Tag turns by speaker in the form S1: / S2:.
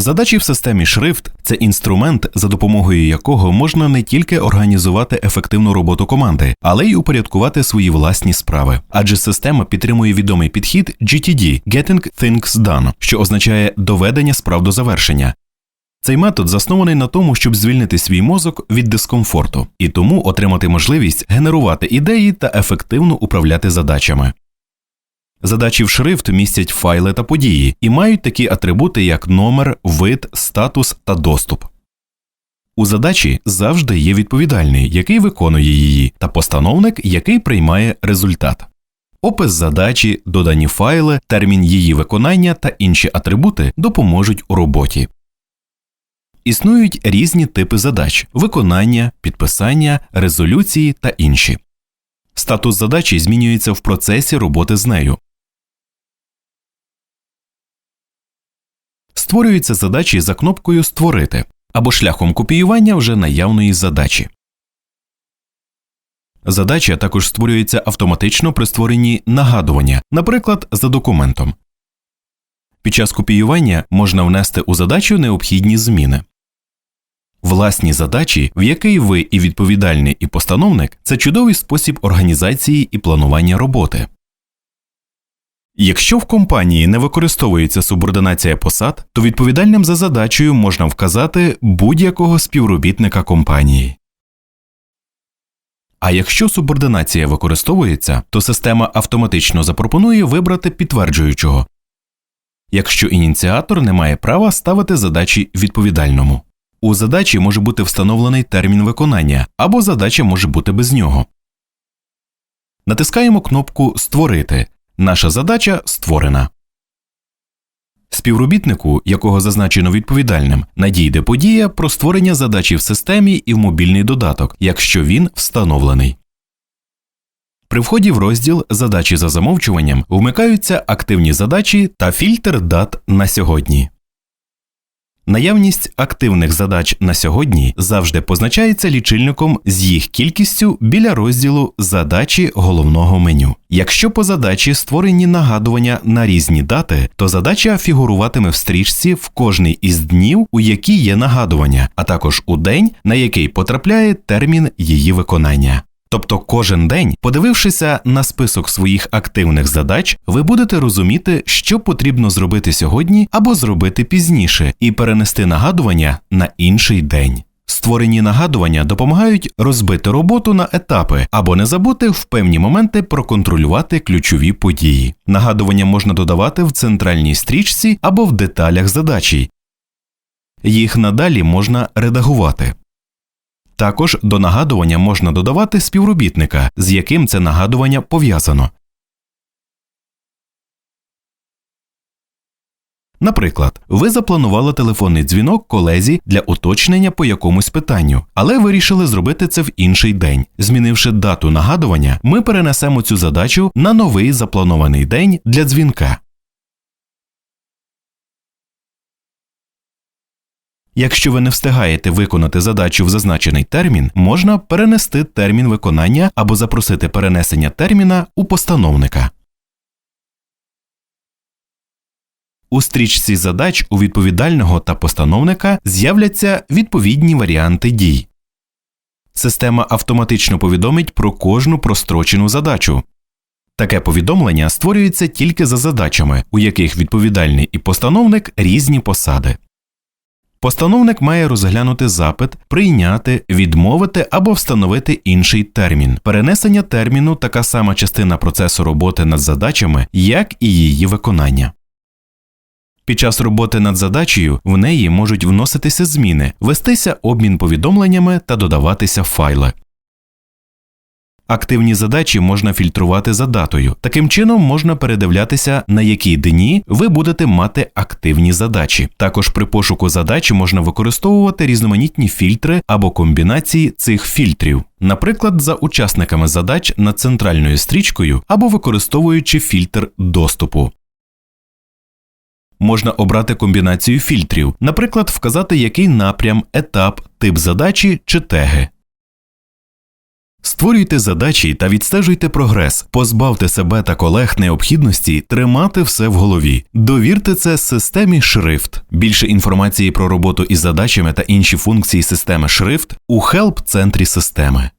S1: Задачі в системі Шрифт це інструмент, за допомогою якого можна не тільки організувати ефективну роботу команди, але й упорядкувати свої власні справи. Адже система підтримує відомий підхід GTD – Getting Things Done, що означає доведення справ до завершення. Цей метод заснований на тому, щоб звільнити свій мозок від дискомфорту і тому отримати можливість генерувати ідеї та ефективно управляти задачами. Задачі в шрифт містять файли та події і мають такі атрибути, як номер, вид, статус та доступ. У задачі завжди є відповідальний, який виконує її, та постановник, який приймає результат. Опис задачі, додані файли, термін її виконання та інші атрибути допоможуть у роботі. Існують різні типи задач виконання, підписання, резолюції та інші. Статус задачі змінюється в процесі роботи з нею. Створюються задачі за кнопкою Створити або шляхом копіювання вже наявної задачі. Задача також створюється автоматично при створенні нагадування, наприклад, за документом. Під час копіювання можна внести у задачу необхідні зміни. Власні задачі, в який ви і відповідальний, і постановник, це чудовий спосіб організації і планування роботи. Якщо в компанії не використовується субординація посад, то відповідальним за задачею можна вказати будь-якого співробітника компанії. А якщо субординація використовується, то система автоматично запропонує вибрати підтверджуючого, якщо ініціатор не має права ставити задачі відповідальному. У задачі може бути встановлений термін виконання, або задача може бути без нього. Натискаємо кнопку Створити. Наша задача створена. Співробітнику, якого зазначено відповідальним, надійде подія про створення задачі в системі і в мобільний додаток, якщо він встановлений. При вході в розділ Задачі за замовчуванням вмикаються активні задачі та фільтр дат на сьогодні. Наявність активних задач на сьогодні завжди позначається лічильником з їх кількістю біля розділу Задачі головного меню. Якщо по задачі створені нагадування на різні дати, то задача фігуруватиме в стрічці в кожний із днів, у які є нагадування, а також у день, на який потрапляє термін її виконання. Тобто кожен день, подивившися на список своїх активних задач, ви будете розуміти, що потрібно зробити сьогодні або зробити пізніше, і перенести нагадування на інший день. Створені нагадування допомагають розбити роботу на етапи або не забути в певні моменти проконтролювати ключові події. Нагадування можна додавати в центральній стрічці або в деталях задачі. Їх надалі можна редагувати. Також до нагадування можна додавати співробітника, з яким це нагадування пов'язано. Наприклад, ви запланували телефонний дзвінок колезі для уточнення по якомусь питанню, але вирішили зробити це в інший день. Змінивши дату нагадування, ми перенесемо цю задачу на новий запланований день для дзвінка. Якщо ви не встигаєте виконати задачу в зазначений термін, можна перенести термін виконання або запросити перенесення терміна у постановника. У стрічці задач у відповідального та постановника з'являться відповідні варіанти дій. Система автоматично повідомить про кожну прострочену задачу. Таке повідомлення створюється тільки за задачами, у яких відповідальний і постановник різні посади. Постановник має розглянути запит, прийняти, відмовити або встановити інший термін. Перенесення терміну така сама частина процесу роботи над задачами, як і її виконання. Під час роботи над задачею в неї можуть вноситися зміни, вестися обмін повідомленнями та додаватися файли. Активні задачі можна фільтрувати за датою. Таким чином можна передивлятися, на які дні ви будете мати активні задачі. Також при пошуку задач можна використовувати різноманітні фільтри або комбінації цих фільтрів, наприклад, за учасниками задач над центральною стрічкою або використовуючи фільтр доступу. Можна обрати комбінацію фільтрів, наприклад, вказати який напрям, етап, тип задачі чи теги. Створюйте задачі та відстежуйте прогрес. Позбавте себе та колег необхідності тримати все в голові. Довірте це системі Шрифт. Більше інформації про роботу із задачами та інші функції системи Шрифт у хелп центрі системи.